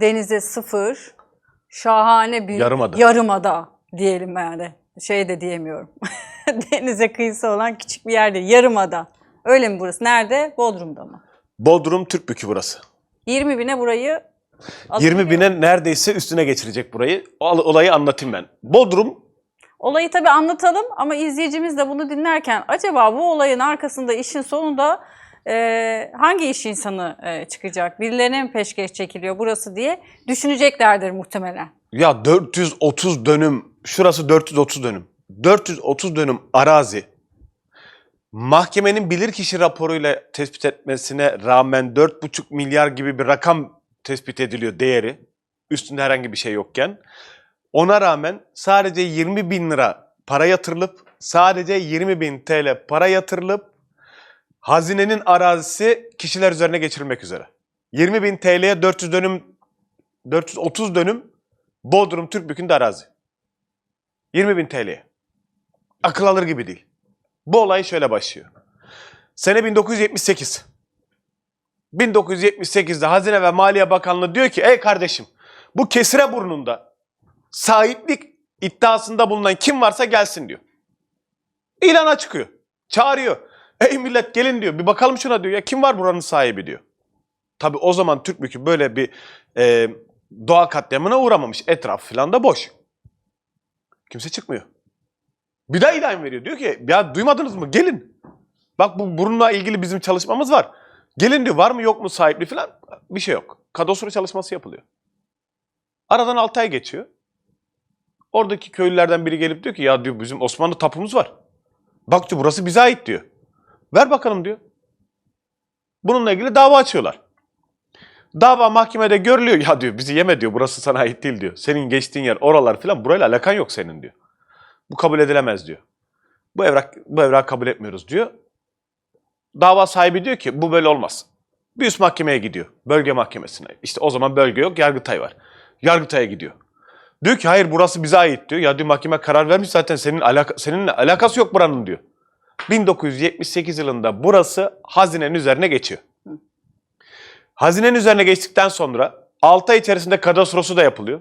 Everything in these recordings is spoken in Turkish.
denize sıfır, şahane bir Yarımada. yarımada diyelim yani. Şey de diyemiyorum. Denize kıyısı olan küçük bir yerde, yarımada. Öyle mi burası? Nerede? Bodrum'da mı? Bodrum Türkbükü burası. 20 bine burayı 20 bine neredeyse üstüne geçirecek burayı. O olayı anlatayım ben. Bodrum Olayı tabii anlatalım ama izleyicimiz de bunu dinlerken acaba bu olayın arkasında işin sonunda e, hangi iş insanı e, çıkacak? Birilerine mi peşkeş çekiliyor burası diye düşüneceklerdir muhtemelen. ya 430 dönüm, şurası 430 dönüm. 430 dönüm arazi. Mahkemenin bilirkişi raporuyla tespit etmesine rağmen 4,5 milyar gibi bir rakam tespit ediliyor değeri. Üstünde herhangi bir şey yokken. Ona rağmen sadece 20 bin lira para yatırılıp, sadece 20 bin TL para yatırılıp hazinenin arazisi kişiler üzerine geçirilmek üzere. 20 bin TL'ye 400 dönüm, 430 dönüm Bodrum Türkbükü'nde arazi. 20 bin TL'ye. Akıl alır gibi değil. Bu olay şöyle başlıyor. Sene 1978. 1978'de Hazine ve Maliye Bakanlığı diyor ki ey kardeşim bu kesire burnunda sahiplik iddiasında bulunan kim varsa gelsin diyor. İlana çıkıyor. Çağırıyor. Ey millet gelin diyor. Bir bakalım şuna diyor. Ya kim var buranın sahibi diyor. Tabi o zaman Türkbükü böyle bir e, doğa katliamına uğramamış. Etraf falan da boş. Kimse çıkmıyor. Bir daha ilan veriyor. Diyor ki ya duymadınız mı? Gelin. Bak bu bununla ilgili bizim çalışmamız var. Gelin diyor var mı yok mu sahipliği falan. Bir şey yok. Kadastro çalışması yapılıyor. Aradan 6 ay geçiyor. Oradaki köylülerden biri gelip diyor ki ya diyor bizim Osmanlı tapumuz var. Bak diyor burası bize ait diyor. Ver bakalım diyor. Bununla ilgili dava açıyorlar. Dava mahkemede görülüyor. Ya diyor bizi yeme diyor. Burası sana ait değil diyor. Senin geçtiğin yer oralar falan burayla alakan yok senin diyor. Bu kabul edilemez diyor. Bu evrak bu evrak kabul etmiyoruz diyor. Dava sahibi diyor ki bu böyle olmaz. Bir üst mahkemeye gidiyor. Bölge mahkemesine. İşte o zaman bölge yok, Yargıtay var. Yargıtay'a gidiyor. Diyor ki hayır burası bize ait diyor. Ya diyor mahkeme karar vermiş zaten senin alaka, seninle alakası yok buranın diyor. 1978 yılında burası hazinenin üzerine geçiyor. Hazinenin üzerine geçtikten sonra 6 ay içerisinde kadastrosu da yapılıyor.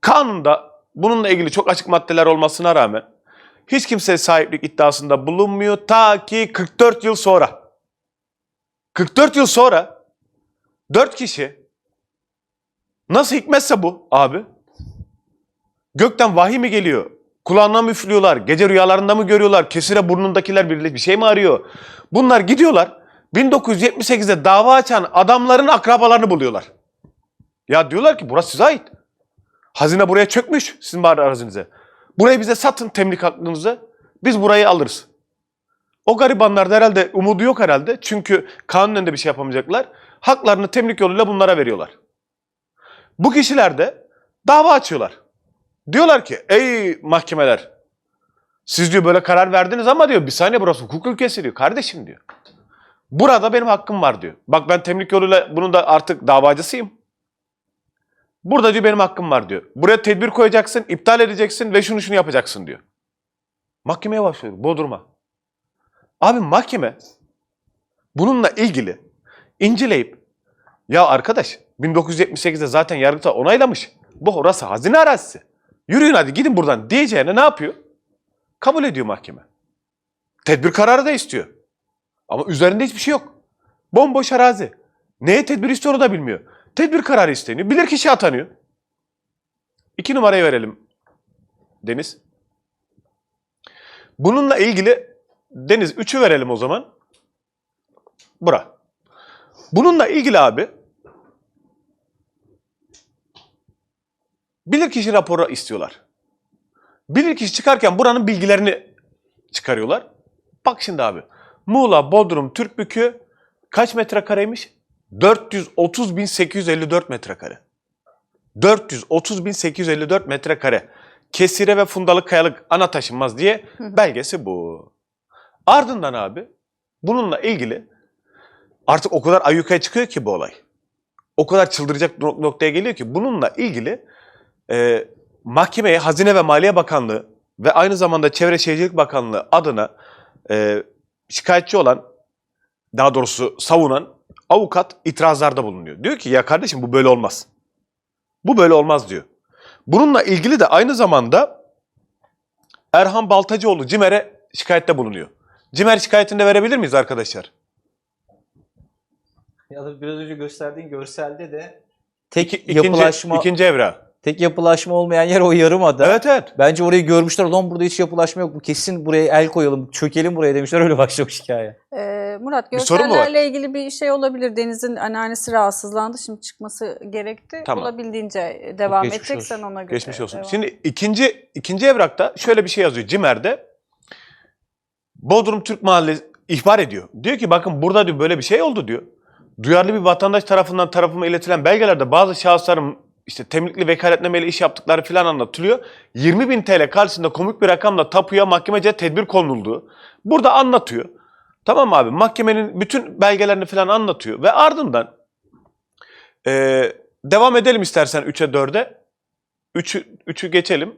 Kanunda bununla ilgili çok açık maddeler olmasına rağmen hiç kimse sahiplik iddiasında bulunmuyor ta ki 44 yıl sonra. 44 yıl sonra 4 kişi nasıl hikmetse bu abi gökten vahiy mi geliyor? Kulağına mı üflüyorlar? Gece rüyalarında mı görüyorlar? Kesire burnundakiler bir, bir şey mi arıyor? Bunlar gidiyorlar 1978'de dava açan adamların akrabalarını buluyorlar. Ya diyorlar ki burası size ait. Hazine buraya çökmüş sizin bari arazinize. Burayı bize satın temlik hakkınızı. Biz burayı alırız. O garibanlar da herhalde umudu yok herhalde. Çünkü kanun önünde bir şey yapamayacaklar. Haklarını temlik yoluyla bunlara veriyorlar. Bu kişiler de dava açıyorlar. Diyorlar ki ey mahkemeler siz diyor böyle karar verdiniz ama diyor bir saniye burası hukuk ülkesi diyor. Kardeşim diyor. Burada benim hakkım var diyor. Bak ben temlik yoluyla bunun da artık davacısıyım. Burada diyor benim hakkım var diyor. Buraya tedbir koyacaksın, iptal edeceksin ve şunu şunu yapacaksın diyor. Mahkemeye başlıyor, Bodrum'a. Abi mahkeme bununla ilgili inceleyip ya arkadaş 1978'de zaten Yargıtay onaylamış. Bu orası hazine arazisi. Yürüyün hadi gidin buradan diyeceğine ne yapıyor? Kabul ediyor mahkeme. Tedbir kararı da istiyor. Ama üzerinde hiçbir şey yok. Bomboş arazi. Neye tedbir istiyor o da bilmiyor. Tedbir kararı isteniyor. Bilir kişi atanıyor. İki numarayı verelim Deniz. Bununla ilgili Deniz üçü verelim o zaman. Bura. Bununla ilgili abi bilirkişi raporu istiyorlar. Bilirkişi çıkarken buranın bilgilerini çıkarıyorlar. Bak şimdi abi. Muğla, Bodrum, Türkbükü kaç metrekareymiş? 430.854 metrekare. 430.854 metrekare. Kesire ve fundalık kayalık ana taşınmaz diye belgesi bu. Ardından abi bununla ilgili artık o kadar ayyukaya çıkıyor ki bu olay. O kadar çıldıracak nok- noktaya geliyor ki bununla ilgili e, mahkemeye Hazine ve Maliye Bakanlığı ve aynı zamanda Çevre Şehircilik Bakanlığı adına e, şikayetçi olan daha doğrusu savunan avukat itirazlarda bulunuyor. Diyor ki ya kardeşim bu böyle olmaz. Bu böyle olmaz diyor. Bununla ilgili de aynı zamanda Erhan Baltacıoğlu CİMER'e şikayette bulunuyor. CİMER şikayetini de verebilir miyiz arkadaşlar? Ya da biraz önce gösterdiğin görselde de tek İki- ikinci, yapılaşma ikinci evra. Tek yapılaşma olmayan yer o yarımada. Evet evet. Bence orayı görmüşler. Lan burada hiç yapılaşma yok. Bu kesin buraya el koyalım, çökelim buraya demişler. Öyle başlamış hikaye. Ee, Murat görsellerle ilgili bir şey olabilir. Deniz'in anneannesi rahatsızlandı. Şimdi çıkması gerekti. Tamam. Olabildiğince devam geçmiş edecek. olsun. Sen ona göre Geçmiş olsun. devam. Şimdi ikinci ikinci evrakta şöyle bir şey yazıyor CİMER'de. Bodrum Türk Mahallesi ihbar ediyor. Diyor ki bakın burada diyor böyle bir şey oldu diyor. Duyarlı bir vatandaş tarafından tarafıma iletilen belgelerde bazı şahısların işte temlikli vekaletnameyle iş yaptıkları falan anlatılıyor. 20 bin TL karşısında komik bir rakamla tapuya mahkemece tedbir konulduğu. Burada anlatıyor. Tamam abi mahkemenin bütün belgelerini falan anlatıyor. Ve ardından eee, devam edelim istersen 3'e 4'e. 3'ü 3'ü geçelim.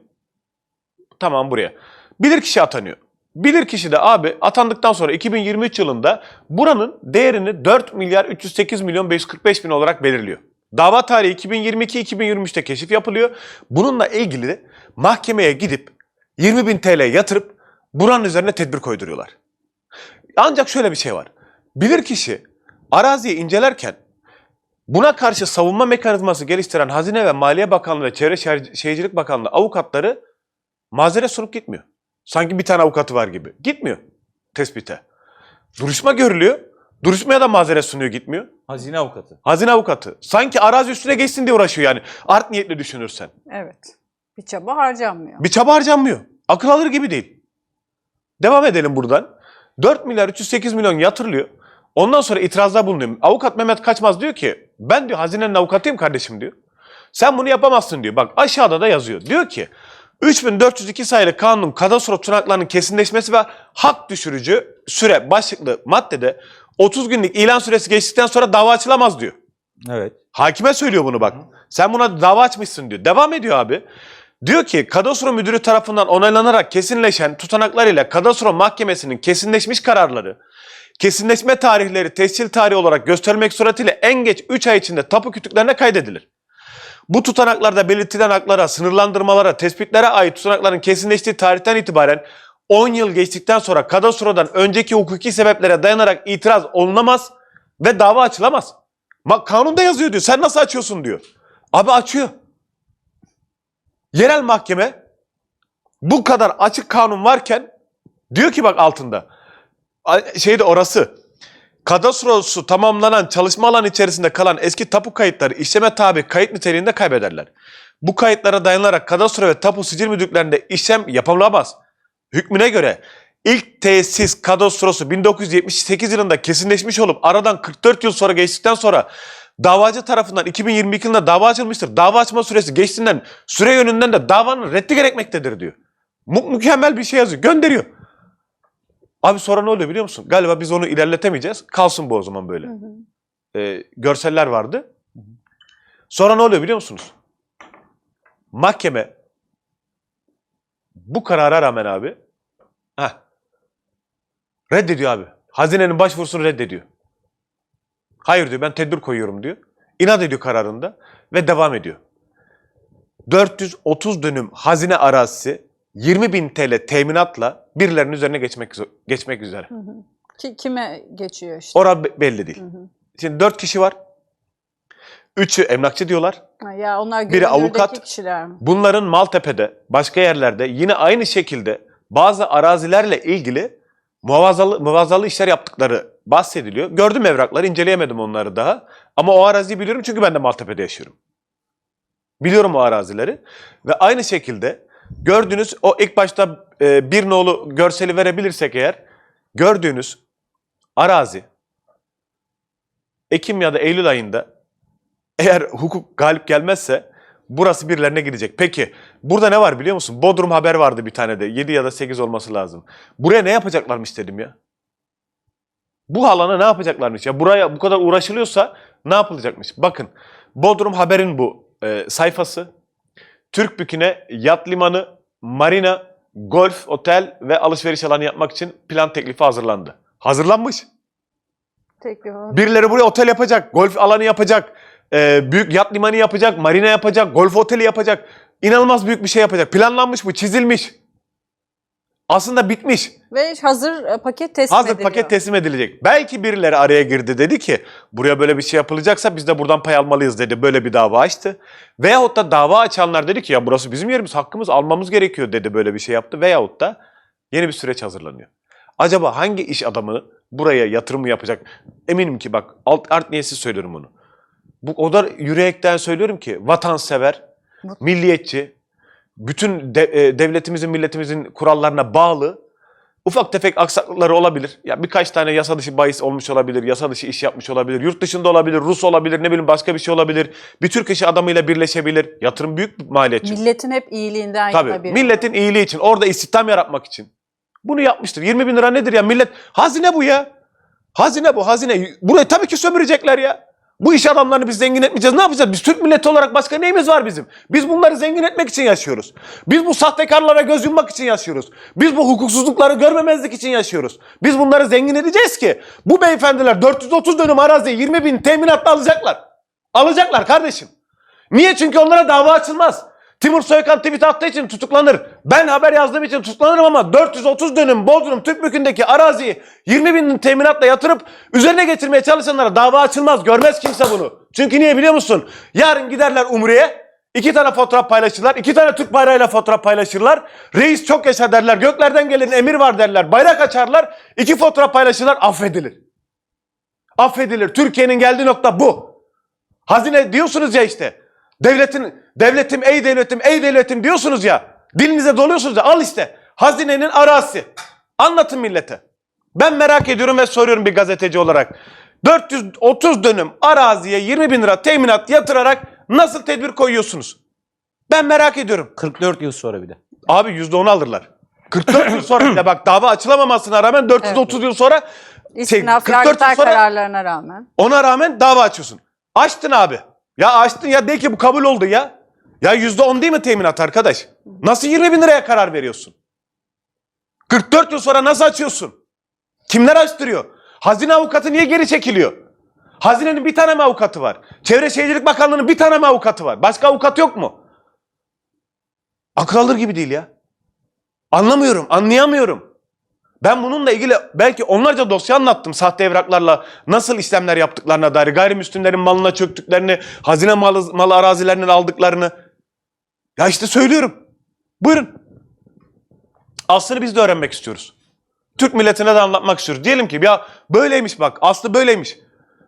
Tamam buraya. Bilirkişi atanıyor. Bilirkişi de abi atandıktan sonra 2023 yılında buranın değerini 4 milyar 308 milyon 545 bin olarak belirliyor. Dava tarihi 2022-2023'te keşif yapılıyor. Bununla ilgili de mahkemeye gidip 20 bin TL yatırıp buranın üzerine tedbir koyduruyorlar. Ancak şöyle bir şey var. Bilirkişi araziyi incelerken Buna karşı savunma mekanizması geliştiren Hazine ve Maliye Bakanlığı ve Çevre Şehir- Şehircilik Bakanlığı avukatları mazeret sunup gitmiyor. Sanki bir tane avukatı var gibi. Gitmiyor tespite. Duruşma görülüyor. Duruşmaya da mazeret sunuyor gitmiyor. Hazine avukatı. Hazine avukatı. Sanki arazi üstüne geçsin diye uğraşıyor yani. Art niyetli düşünürsen. Evet. Bir çaba harcanmıyor. Bir çaba harcanmıyor. Akıl alır gibi değil. Devam edelim buradan. 4 milyar 308 milyon yatırılıyor. Ondan sonra itirazda bulunuyor. Avukat Mehmet Kaçmaz diyor ki ben diyor hazinenin avukatıyım kardeşim diyor. Sen bunu yapamazsın diyor. Bak aşağıda da yazıyor. Diyor ki 3402 sayılı kanun kadastro tutanaklarının kesinleşmesi ve hak düşürücü süre başlıklı maddede 30 günlük ilan süresi geçtikten sonra dava açılamaz diyor. Evet. Hakime söylüyor bunu bak. Sen buna dava açmışsın diyor. Devam ediyor abi. Diyor ki kadastro müdürü tarafından onaylanarak kesinleşen tutanaklar ile kadastro mahkemesinin kesinleşmiş kararları, kesinleşme tarihleri tescil tarihi olarak göstermek suretiyle en geç 3 ay içinde tapu kütüklerine kaydedilir. Bu tutanaklarda belirtilen haklara, sınırlandırmalara, tespitlere ait tutanakların kesinleştiği tarihten itibaren 10 yıl geçtikten sonra kadastrodan önceki hukuki sebeplere dayanarak itiraz olunamaz ve dava açılamaz. Ma kanunda yazıyor diyor. Sen nasıl açıyorsun diyor. Abi açıyor. Yerel mahkeme bu kadar açık kanun varken diyor ki bak altında şeyde orası kadastrosu tamamlanan çalışma alanı içerisinde kalan eski tapu kayıtları işleme tabi kayıt niteliğinde kaybederler. Bu kayıtlara dayanarak kadastro ve tapu sicil müdürlüklerinde işlem yapılamaz. Hükmüne göre ilk tesis kadastrosu 1978 yılında kesinleşmiş olup aradan 44 yıl sonra geçtikten sonra davacı tarafından 2022 yılında dava açılmıştır. Dava açma süresi geçtiğinden süre yönünden de davanın reddi gerekmektedir diyor. Mu- mükemmel bir şey yazıyor. Gönderiyor. Abi sonra ne oluyor biliyor musun? Galiba biz onu ilerletemeyeceğiz. Kalsın bu o zaman böyle. Hı hı. Ee, görseller vardı. Sonra ne oluyor biliyor musunuz? Mahkeme bu karara rağmen abi heh, reddediyor abi. Hazinenin başvurusunu reddediyor. Hayır diyor ben tedbir koyuyorum diyor. İnat ediyor kararında ve devam ediyor. 430 dönüm hazine arazisi 20 bin TL teminatla birilerinin üzerine geçmek, geçmek üzere. Hı hı. Ki, kime geçiyor işte? Ora be- belli değil. Hı hı. Şimdi 4 kişi var. Üçü emlakçı diyorlar. Ya onlar Biri avukat. kişiler? Bunların Maltepe'de, başka yerlerde yine aynı şekilde bazı arazilerle ilgili muvazalı, muvazalı işler yaptıkları bahsediliyor. Gördüm evrakları, inceleyemedim onları daha. Ama o araziyi biliyorum çünkü ben de Maltepe'de yaşıyorum. Biliyorum o arazileri. Ve aynı şekilde gördüğünüz o ilk başta e, bir nolu görseli verebilirsek eğer gördüğünüz arazi Ekim ya da Eylül ayında eğer hukuk galip gelmezse burası birilerine gidecek. Peki burada ne var biliyor musun? Bodrum haber vardı bir tane de. 7 ya da 8 olması lazım. Buraya ne yapacaklarmış dedim ya. Bu alana ne yapacaklarmış ya? Buraya bu kadar uğraşılıyorsa ne yapılacakmış? Bakın Bodrum haberin bu e, sayfası. Türk Bükü'ne yat limanı, marina, golf, otel ve alışveriş alanı yapmak için plan teklifi hazırlandı. Hazırlanmış. Teklif var. Birileri buraya otel yapacak, golf alanı yapacak, e, büyük yat limanı yapacak, marina yapacak, golf oteli yapacak. İnanılmaz büyük bir şey yapacak. Planlanmış bu, çizilmiş. Aslında bitmiş. Ve hazır e, paket teslim Hazır ediliyor. paket teslim edilecek. Belki birileri araya girdi dedi ki buraya böyle bir şey yapılacaksa biz de buradan pay almalıyız dedi. Böyle bir dava açtı. Veyahut da dava açanlar dedi ki ya burası bizim yerimiz hakkımız almamız gerekiyor dedi böyle bir şey yaptı. Veyahut da yeni bir süreç hazırlanıyor. Acaba hangi iş adamı buraya yatırım yapacak? Eminim ki bak alt art niyesi söylüyorum bunu. Bu o kadar yürekten söylüyorum ki vatansever, Mutlu. milliyetçi, bütün de- e, devletimizin, milletimizin kurallarına bağlı ufak tefek aksaklıkları olabilir. Ya birkaç tane yasa dışı bahis olmuş olabilir, yasa dışı iş yapmış olabilir, yurt dışında olabilir, Rus olabilir, ne bileyim başka bir şey olabilir. Bir Türk işi adamıyla birleşebilir. Yatırım büyük bir maliyetçi. Milletin hep iyiliğinden yana Tabii. bir. Milletin iyiliği için, orada istihdam yaratmak için. Bunu yapmıştır. 20 bin lira nedir ya? Millet hazine bu ya. Hazine bu, hazine. Burayı tabii ki sömürecekler ya. Bu iş adamlarını biz zengin etmeyeceğiz. Ne yapacağız? Biz Türk milleti olarak başka neyimiz var bizim? Biz bunları zengin etmek için yaşıyoruz. Biz bu sahtekarlara göz yummak için yaşıyoruz. Biz bu hukuksuzlukları görmemezlik için yaşıyoruz. Biz bunları zengin edeceğiz ki bu beyefendiler 430 dönüm araziyi 20 bin teminatla alacaklar. Alacaklar kardeşim. Niye? Çünkü onlara dava açılmaz. Timur Soykan tweet attığı için tutuklanır. Ben haber yazdığım için tutuklanırım ama 430 dönüm Bodrum Türkbükü'ndeki araziyi 20 bin teminatla yatırıp üzerine getirmeye çalışanlara dava açılmaz. Görmez kimse bunu. Çünkü niye biliyor musun? Yarın giderler Umre'ye. iki tane fotoğraf paylaşırlar. iki tane Türk bayrağıyla fotoğraf paylaşırlar. Reis çok yaşa derler. Göklerden gelen emir var derler. Bayrak açarlar. iki fotoğraf paylaşırlar. Affedilir. Affedilir. Türkiye'nin geldiği nokta bu. Hazine diyorsunuz ya işte. Devletin, devletim ey devletim ey devletim diyorsunuz ya. Dilinize doluyorsunuz ya al işte. Hazinenin arazisi. Anlatın millete. Ben merak ediyorum ve soruyorum bir gazeteci olarak. 430 dönüm araziye 20 bin lira teminat yatırarak nasıl tedbir koyuyorsunuz? Ben merak ediyorum. 44 yıl sonra bir de. Abi %10 alırlar. 44 yıl sonra bile bak dava açılamamasına rağmen 430 yıl sonra şey, İstinaf 44 yıl sonra kararlarına rağmen. ona rağmen dava açıyorsun. Açtın abi. Ya açtın ya de ki bu kabul oldu ya. Ya yüzde on değil mi teminat arkadaş? Nasıl 20 bin liraya karar veriyorsun? 44 yıl sonra nasıl açıyorsun? Kimler açtırıyor? Hazine avukatı niye geri çekiliyor? Hazinenin bir tane mi avukatı var? Çevre Şehircilik Bakanlığı'nın bir tane mi avukatı var? Başka avukat yok mu? Akıl alır gibi değil ya. Anlamıyorum, anlayamıyorum. Ben bununla ilgili belki onlarca dosya anlattım sahte evraklarla nasıl işlemler yaptıklarına dair, gayrimüslimlerin malına çöktüklerini, hazine malı, malı arazilerinden aldıklarını. Ya işte söylüyorum. Buyurun. Aslını biz de öğrenmek istiyoruz. Türk milletine de anlatmak istiyoruz. Diyelim ki ya böyleymiş bak, aslı böyleymiş.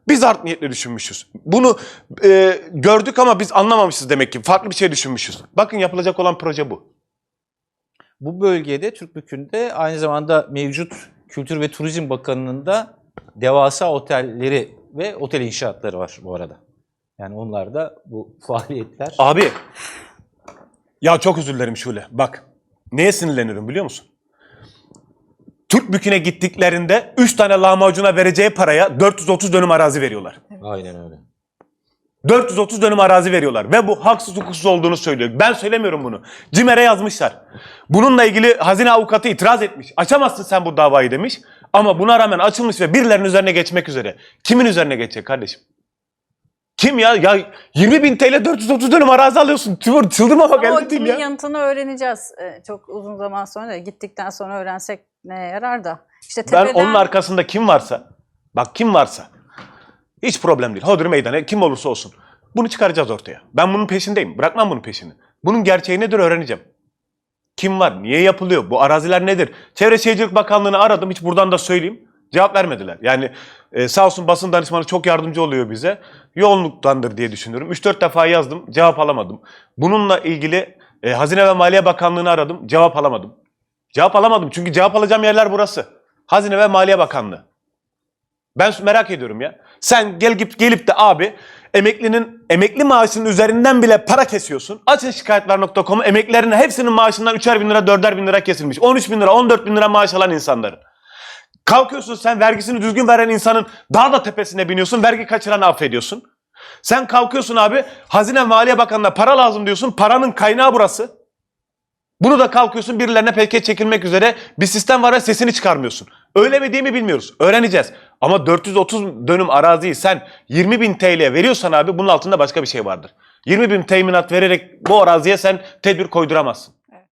Biz art niyetli düşünmüşüz. Bunu e, gördük ama biz anlamamışız demek ki. Farklı bir şey düşünmüşüz. Bakın yapılacak olan proje bu. Bu bölgede Türkbükü'nde aynı zamanda mevcut Kültür ve Turizm Bakanlığı'nın da devasa otelleri ve otel inşaatları var bu arada. Yani onlar da bu faaliyetler. Abi. Ya çok özür dilerim Şule. Bak. Neye sinirleniyorum biliyor musun? Türk büküne gittiklerinde 3 tane lahmacuna vereceği paraya 430 dönüm arazi veriyorlar. Aynen öyle. 430 dönüm arazi veriyorlar ve bu haksız hukuksuz olduğunu söylüyor. Ben söylemiyorum bunu. CİMER'e yazmışlar. Bununla ilgili hazine avukatı itiraz etmiş. Açamazsın sen bu davayı demiş. Ama buna rağmen açılmış ve birilerinin üzerine geçmek üzere. Kimin üzerine geçecek kardeşim? Kim ya? Ya 20 bin TL 430 dönüm arazi alıyorsun. Timur çıldırmamak Ama o elde değil kimin ya. yanıtını öğreneceğiz. Ee, çok uzun zaman sonra gittikten sonra öğrensek neye yarar da. İşte Ben tepeden onun arkasında kim varsa, bak kim varsa hiç problem değil. Hodri meydanı kim olursa olsun. Bunu çıkaracağız ortaya. Ben bunun peşindeyim. Bırakmam bunun peşini. Bunun gerçeği nedir öğreneceğim. Kim var? Niye yapılıyor? Bu araziler nedir? Çevre Şehircilik Bakanlığı'nı aradım. Hiç buradan da söyleyeyim. Cevap vermediler. Yani e, sağ olsun basın danışmanı çok yardımcı oluyor bize. Yoğunluktandır diye düşünüyorum. 3-4 defa yazdım. Cevap alamadım. Bununla ilgili e, Hazine ve Maliye Bakanlığı'nı aradım. Cevap alamadım. Cevap alamadım. Çünkü cevap alacağım yerler burası. Hazine ve Maliye Bakanlığı. Ben merak ediyorum ya. Sen gel gelip, gelip de abi emeklinin emekli maaşının üzerinden bile para kesiyorsun. Açın şikayetler.com'u emeklilerin hepsinin maaşından 3'er bin lira 4'er bin lira kesilmiş. 13 bin lira 14 bin lira maaş alan insanların. Kalkıyorsun sen vergisini düzgün veren insanın daha da tepesine biniyorsun. Vergi kaçıranı affediyorsun. Sen kalkıyorsun abi Hazine Maliye Bakanı'na para lazım diyorsun. Paranın kaynağı burası. Bunu da kalkıyorsun birilerine peke çekilmek üzere bir sistem var ve sesini çıkarmıyorsun. Öyle mi değil mi bilmiyoruz. Öğreneceğiz. Ama 430 dönüm araziyi sen 20 bin TL veriyorsan abi bunun altında başka bir şey vardır. 20 bin teminat vererek bu araziye sen tedbir koyduramazsın.